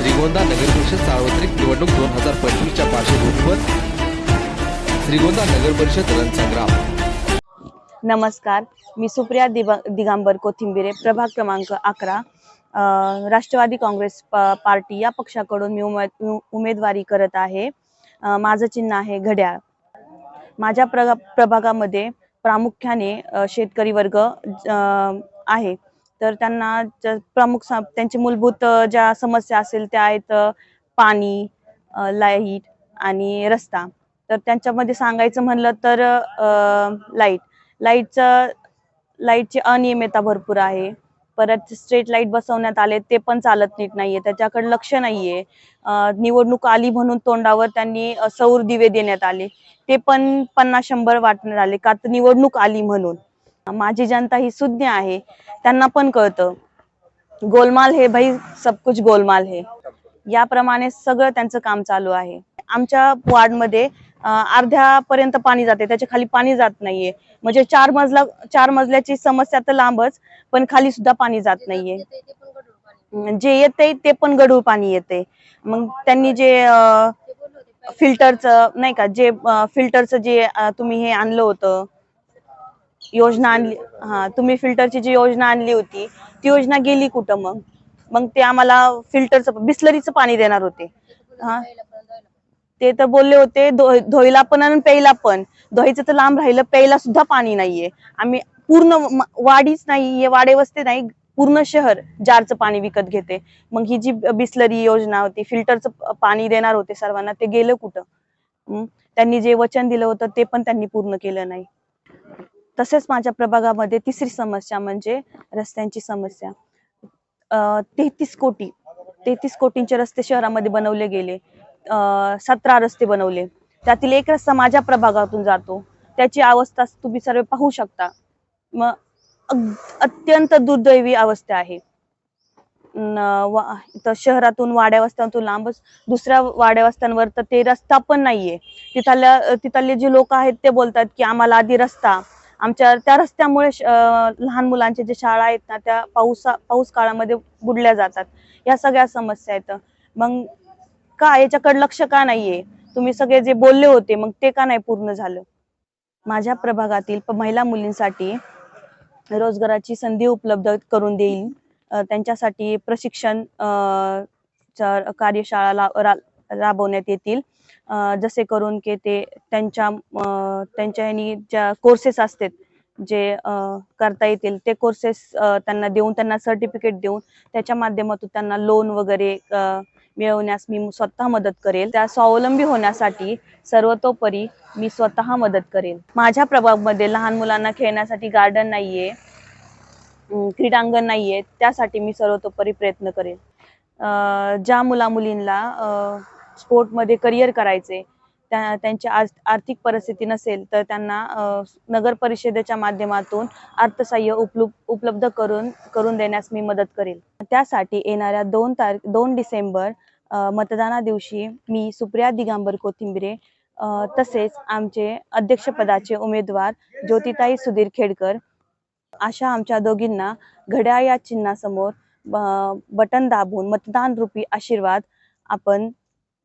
श्रीगोंदा नगरपरिषद सार्वत्रिक निवडणूक दोन हजार पंचवीसच्या पार्श्वभूमीवर श्रीगोंदा नगरपरिषद रणसंग्राम नमस्कार. मी सुप्रिया दिबा दिगांबर कोथिंबिरे प्रभाग क्रमांक अकरा. राष्ट्रवादी काँग्रेस पार्टी या पक्षाकडून मी उमेद उमेदवारी करत आहे. माझं चिन्ह आहे घड्याळ. माझ्या प्र प्रभागामध्ये प्रामुख्याने शेतकरी वर्ग आहे. तर त्यांना प्रमुख त्यांची मूलभूत ज्या समस्या असेल त्या आहेत पाणी लाइट आणि रस्ता. तर त्यांच्यामध्ये सांगायचं म्हणलं तर लाइट. लाईटचं लाईटची अनियमितता भरपूर आहे. परत स्ट्रीट लाइट बसवण्यात आले ते पण चालत नीट नाहीये. त्याच्याकडे लक्ष नाहीये. निवडणूक आली म्हणून तोंडावर त्यांनी सौर दिवे देण्यात आले. ते पण पन्नास शंभर वाटण्यात आले. का तर निवडणूक आली म्हणून. माझी जनता ही सुज्ञ आहे. त्यांना पण कळतं. गोलमाल हे भाई सब कुछ गोलमाल हे. याप्रमाणे सगळं त्यांचं काम चालू आहे. आमच्या वॉर्डमध्ये अर्ध्यापर्यंत पाणी जाते. त्याच्याखाली पाणी जात नाहीये. म्हणजे चार मजला चार मजल्याची समस्या तर लांबच पण खाली सुद्धा पाणी जात नाहीये. जे येते ते पण गढूळ पाणी येते. मग त्यांनी जे फिल्टरचं नाही का जे फिल्टरचं जे तुम्ही हे आणलं होतं योजना आणली हा तुम्ही फिल्टरची जी योजना आणली होती ती योजना गेली कुठं मग? मग ते आम्हाला फिल्टरचं बिस्लरीचं पाणी देणार होते. हा. ते तर बोलले होते धोईला पण आणि प्यायला पण. धुवायचं तर लांब राहिलं प्यायला सुद्धा पाणी नाहीये. आम्ही पूर्ण वाडीच नाही वाडे वस्ते नाही पूर्ण शहर जारचं पाणी विकत घेते. मग ही जी बिस्लरी योजना होती फिल्टरचं पाणी देणार होते सर्वांना ते गेलं कुठं? त्यांनी जे वचन दिलं होतं ते पण त्यांनी पूर्ण केलं नाही. तसेच माझ्या प्रभागामध्ये तिसरी समस्या म्हणजे रस्त्यांची समस्या. तेहतीस कोटी तेहतीस कोटींचे रस्ते शहरामध्ये बनवले गेले. सतरा रस्ते बनवले. त्यातील एक रस्ता माझ्या प्रभागातून जातो. त्याची अवस्था तुम्ही सर्व पाहू शकता. मग अत्यंत दुर्दैवी अवस्था आहे. वा- इथं शहरातून वाड्या वस्त्यांतून लांबच दुसऱ्या वाड्या वस्त्यांवर तर ते रस्ता पण नाहीये. तिथल्या तिथले जे लोक आहेत ते बोलतात की आम्हाला आधी रस्ता आमच्या त्या रस्त्यामुळे लहान मुलांच्या ज्या शाळा आहेत ना त्या पाऊसा पाऊस काळामध्ये बुडल्या जातात. या सगळ्या समस्या आहेत. मग का याच्याकडे लक्ष का नाहीये? तुम्ही सगळे जे बोलले होते मग ते का नाही पूर्ण झालं? माझ्या प्रभागातील महिला मुलींसाठी रोजगाराची संधी उपलब्ध करून देईल. त्यांच्यासाठी प्रशिक्षण कार्यशाळा ला- रा- राबवण्यात येतील. जसे करून की ते त्यांच्या त्यांच्या ह्यानी ज्या कोर्सेस असतात जे करता येतील ते कोर्सेस त्यांना देऊन त्यांना सर्टिफिकेट देऊन त्याच्या माध्यमातून त्यांना लोन वगैरे मिळवण्यास मी स्वतः मदत करेल. त्या स्वावलंबी होण्यासाठी सर्वतोपरी मी स्वतः मदत करेल. माझ्या प्रभागमध्ये लहान मुलांना खेळण्यासाठी गार्डन नाहीये क्रीडांगण नाहीये त्यासाठी मी सर्वतोपरी प्रयत्न करेल. ज्या मुला मुलींना स्पोर्टमध्ये करिअर करायचे त्या त्यांची आर्थिक परिस्थिती नसेल तर त्यांना नगर परिषदेच्या माध्यमातून अर्थसहाय्य उपलब्ध उपलब्ध करून करून देण्यास मी मदत करेल. त्यासाठी येणाऱ्या दोन तारीख दोन डिसेंबर मतदाना दिवशी मी सुप्रिया दिगांबर कोथिंबिरे तसेच आमचे अध्यक्षपदाचे उमेदवार ज्योतिताई सुधीर खेडकर अशा आमच्या दोघींना घड्याळ या चिन्हासमोर बटन दाबून मतदान रूपी आशीर्वाद आपण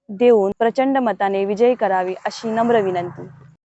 देऊन प्रचंड मताने विजयी करावी अशी नम्र विनंती.